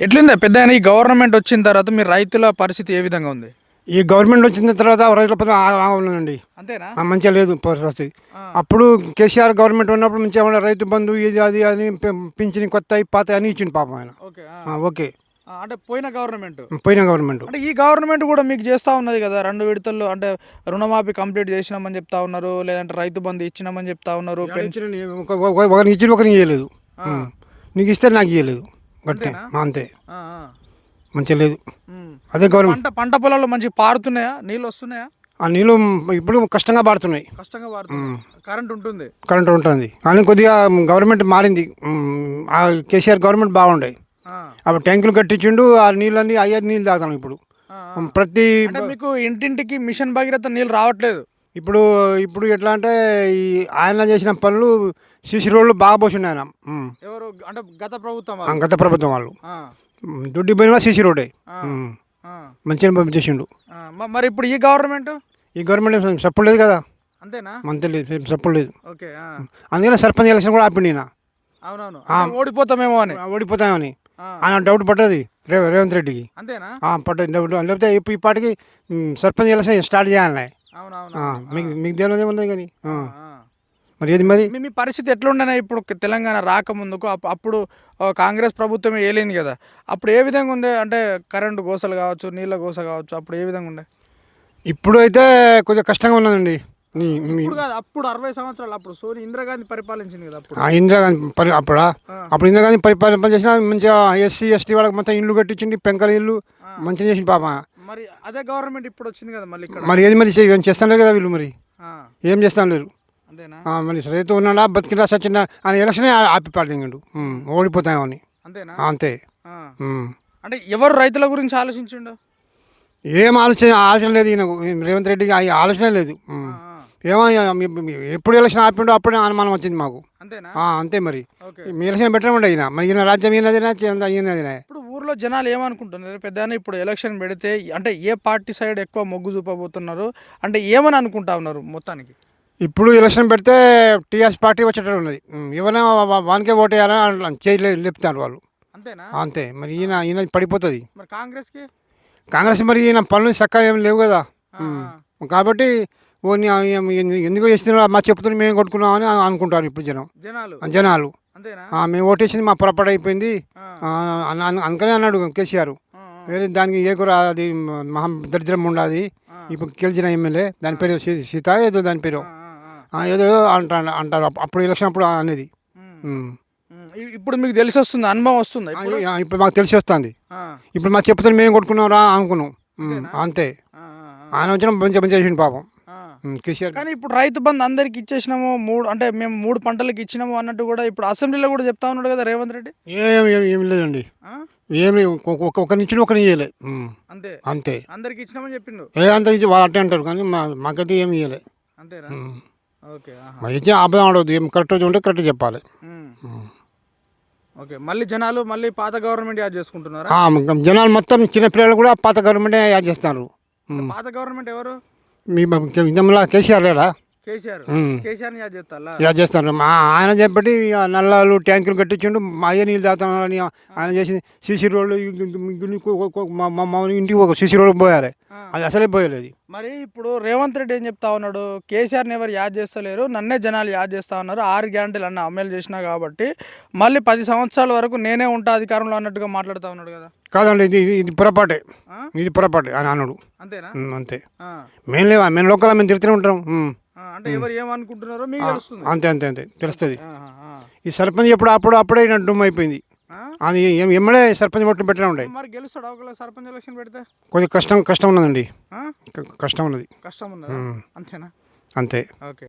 ఎట్లుంది? పెద్ద ఈ గవర్నమెంట్ వచ్చిన తర్వాత మీ రైతుల పరిస్థితి ఏ విధంగా ఉంది? ఈ గవర్నమెంట్ వచ్చిన తర్వాత రైతుల ఆ ఉందండి అంతేనా? మంచిగా లేదు పరిస్థితి. అప్పుడు కేసీఆర్ గవర్నమెంట్ ఉన్నప్పుడు మంచిగా రైతు బంధు ఇది అది అని పింఛని కొత్త పాత అని ఇచ్చిండు పాపం ఆయన. ఓకే అంటే పోయిన గవర్నమెంట్? పోయిన గవర్నమెంట్. అంటే ఈ గవర్నమెంట్ కూడా మీకు చేస్తా ఉన్నది కదా? రెండు విడతల్లో అంటే రుణమాఫీ కంప్లీట్ చేసినామని చెప్తా ఉన్నారు లేదంటే రైతు బంధు ఇచ్చినామని చెప్తా ఉన్నారు పెన్షన్ ఒక- ఒక- ఒకరికి ఇచ్చి ఒకరికి ఇవ్వలేదు. నీకు ఇస్తే నాకు ఇవ్వలేదు గట్టి. అంతేనా? అంతే. మంచిగా లేదు. అదే గవర్నమెంట్ పంట పంట పొలాల్లో మంచి పారుతున్నాయా? నీళ్ళు వస్తున్నాయా? ఆ నీళ్ళు ఇప్పుడు కష్టంగా పాడుతున్నాయి కష్టంగా పారుతున్నాయి? కరెంట్ ఉంటుంది. కరెంట్ ఉంటుంది. కానీ కొద్దిగా గవర్నమెంట్ మారింది. ఆ కేసీఆర్ గవర్నమెంట్ బాగుండే. ఆ, అప్పుడు ట్యాంకులు కట్టించిండు ఆ నీళ్ళన్నీ అయ్యే నీళ్ళు తాగుతాం ఇప్పుడు. ప్రతి మీకు ఇంటింటికి మిషన్ భగీరథ నీళ్ళు రావట్లేదు. ఇప్పుడు ఇప్పుడు ఎట్లా అంటే ఈ ఆయన చేసిన పనులు సిసి రోడ్లు బాగా పోసిండు ఆయన. ఎవరు? అంటే గత ప్రభుత్వం ఆ, వాళ్ళు. గత ప్రభుత్వం వాళ్ళు. ఆ, దుడ్డి పోయిన సిసి ఉం. ఆ, మంచిగా చేసిండు. ఆ. మ- మరి ఇప్పుడు ఈ గవర్నమెంట్ ఈ గవర్నమెంట్ ఏం సపోర్ట్ లేదు కదా. అంతేనా? మంత లేదు ఏం సపోర్ట్ లేదు. ఓకే ఆ. అందుకనే సర్పంచ్ ఎలక్షన్ కూడా ఆపిండి ఈయన. అవునవును. అంటే ఓడిపోతామేమో అని. ఓడిపోతామని. ఆ. ఆయన డౌట్ పట్టది రే రేవంత్ రెడ్డికి. అంతేనా? ఆ, పట్టదు డౌట్. లేకపోతే ఇప్పుడు ఈ పాటికి సర్పంచ్ ఎలక్షన్ స్టార్ట్ చేయాలి అవునవును ఆ, మీకు మీకు తెలియదు ఏముంది కానీ. ఆ. ఆ. మరి ఏది మరి? మీ పరిస్థితి ఎట్లుండేనా ఇప్పుడు తెలంగాణ రాకముందుకు అప్- అప్పుడు కాంగ్రెస్ ప్రభుత్వం ఏలేని కదా. అప్పుడు ఏ విధంగా ఉండే? అంటే కరెంటు గోసలు కావచ్చు నీళ్ళ గోస కావచ్చు అప్పుడు ఏ విధంగా ఉండే? ఇప్పుడు అయితే కొద్దిగా కష్టంగా ఉన్నదండి. ఇప్పుడు కాదు అప్పుడు అరవై సంవత్సరాలు అప్పుడు సోని ఇందిరాగాంధీ పరిపాలించింది కదా అప్పుడు. ఇందిరాగాంధీ పరి అప్పుడా. అప్పుడు ఇందిరాగాంధీ పరిపాలన చేసిన మంచిగా ఎస్సీ ఎస్టీ వాళ్ళకి మొత్తం ఇల్లు కట్టించింది పెంకల ఇల్లు మంచిగా చేసింది పాప. మరి అదే గవర్నమెంట్ ఇప్పుడు వచ్చింది కదా మళ్ళీ మరి ఏది మరి? చేస్తాను కదా వీళ్ళు మరి ఏం చేస్తాను లేరు. మరి రైతు ఉన్నాడా బతికినా సచ్చిందా అని ఎలక్షనే ఆపి పాడిండు ఓడిపోతామని అంతేనా? అంతే. అంటే ఎవరు రైతుల గురించి ఆలోచించిండు? ఏం ఆలోచన ఆలోచన లేదు ఈయనకు. రేవంత్ రెడ్డికి ఆ ఆలోచన లేదు. ఏమో ఎప్పుడు ఎలక్షన్ ఆపిండో అప్పుడే అనుమానం వచ్చింది మాకు. అంతే మరి. ఓకే. మీ ఎలక్షన్ పెట్టమండి ఈయన. మరి ఈయన రాజ్యం ఈయనదినా ఈయనదినా? ఇప్పుడు ఊర్లో జనాలు ఏమనుకుంటున్నారు? పెద్ద ఇప్పుడు ఎలక్షన్ పెడితే అంటే ఏ పార్టీ సైడ్ ఎక్కువ మొగ్గు చూపబోతున్నారు? అంటే ఏమని అనుకుంటా ఉన్నారు మొత్తానికి? ఇప్పుడు ఎలక్షన్ పెడితే టీఆర్ఎస్ పార్టీ వచ్చేటట్టు ఉన్నది. ఎవరైనా వానికే ఓటు వేయాలని చేయి లేపుతారు వాళ్ళు. అంతేనా? అంతే. మరి ఈయన ఈయన పడిపోతుంది. మరి కాంగ్రెస్కి? కాంగ్రెస్ మరి ఈయన పనులు చక్కగా ఏం లేవు కదా. కాబట్టి ఎందుకు చేస్తున్నా మా చెప్తున్నా మేము కొట్టుకున్నామని అను- అనుకుంటారు ఇప్పుడు జనం. జనాలు? మేము ఓటేసింది మా పొరపాటు అయిపోయింది. అందుకనే అన్నాడు కేసీఆర్. దానికి ఏ కూర అది మహా దరిద్రం ఉండదు. ఇప్పుడు గెలిచిన ఎమ్మెల్యే. దాని పేరు సీత ఏదో దాని పేరు. ఆ, ఏదో అంటారు అంటారు. అప్- అప్పుడు ఎలక్షన్ అప్పుడు అనేది. ఇప్పుడు మీకు తెలిసి వస్తుంది అనుభవం వస్తుంది ఇప్పుడు? మాకు తెలిసి వస్తుంది ఇప్పుడు మా చెప్తే మేము కొట్టుకున్నారా అనుకున్నాం. ఉమ్, అంతే. ఆయన వచ్చిన మంచిగా మంచిగా చేసిండు పాపం. కేసీఆర్. కానీ ఇప్పుడు రైతు బంధు అందరికి ఇచ్చేసినాము మూడు అంటే మేము మూడు పంటలకు ఇచ్చినాము అన్నట్టు కూడా ఇప్పుడు అసెంబ్లీలో కూడా చెప్తా ఉన్నాడు కదా రేవంత్ రెడ్డి? ఏం ఏం లేదండి? ఏమి ఒక ఒక- ఒక నుంచి ఒకరిని ఉమ్, అంతే. అంతే. అందరికి ఇచ్చినామని చెప్పిండు. ఏ అంత నుంచి వాళ్ళు అట్టే అంటారు కానీ మాకైతే ఏమి. ఓకే ఆహా. మరి ఇచ్చే అబద్ధం ఆడవద్దు ఏం కరెక్ట్ ఉంటే కరెక్ట్ చెప్పాలి. ఓకే మళ్ళీ జనాలు మళ్ళీ పాత గవర్నమెంట్ యాడ్ చేసుకుంటున్నారా? జనాలు మొత్తం చిన్నపిల్లలు కూడా పాత గవర్నమెంటే యాడ్ చేస్తున్నారు. పాత గవర్నమెంట్ ఎవరు? మీ ఇంతమలా కేసీఆర్ లేడా? యాడ్ చేస్తారా? మా ఆయన చెప్పటి ఆ నల్లాలు ట్యాంకులు కట్టించిండు మా అయ్య నీళ్ళు తాగుతున్నారని ఆయన చేసి సీసీ రోడ్లు మా ఇంటికి ఒక సీసీ రోడ్ పోయాలి. ఆ. అది అసలే పోయలేదు. మరి ఇప్పుడు రేవంత్ రెడ్డి ఏం చెప్తా ఉన్నాడు? కేసీఆర్ని ఎవరు యాద్ చేస్తలేరు నన్నే జనాలు యాద్ చేస్తా ఉన్నారు ఆరు గ్యారంటీలు అన్న అమలు చేసినా కాబట్టి మళ్ళీ పది సంవత్సరాల వరకు నేనే ఉంటా అధికారంలో అన్నట్టుగా మాట్లాడుతా ఉన్నాడు కదా. కాదండి ఇది ఇది- పొరపాటే? ఇది పొరపాటే అని అన్నాడు. అంతేనా? అంతే. మేము లేవా? మేము లోకల్ మేము తిరుగుతూనే ఉంటాం. అంటే ఎవరు ఏమనుకుంటున్నారో మీకు తెలుస్తుంది. అంతే అంతే అంతే. తెలుస్తుంది. ఈ సర్పంచ్ ఎప్పుడు అప్పుడు అప్పుడే డుమ్ అయిపోయింది? అది ఎమ్మడే సర్పంచ్ ఓట్లు పెట్టడం ఉండే. మరి గెలుస్తాడు ఒకవేళ సర్పంచ్ ఎలక్షన్ పెడితే? కొద్దిగా కష్టం కష్టం ఉన్నదండి. కష్టం ఉన్నది. కష్టం ఉమ్. అంతేనా? అంతే. ఓకే.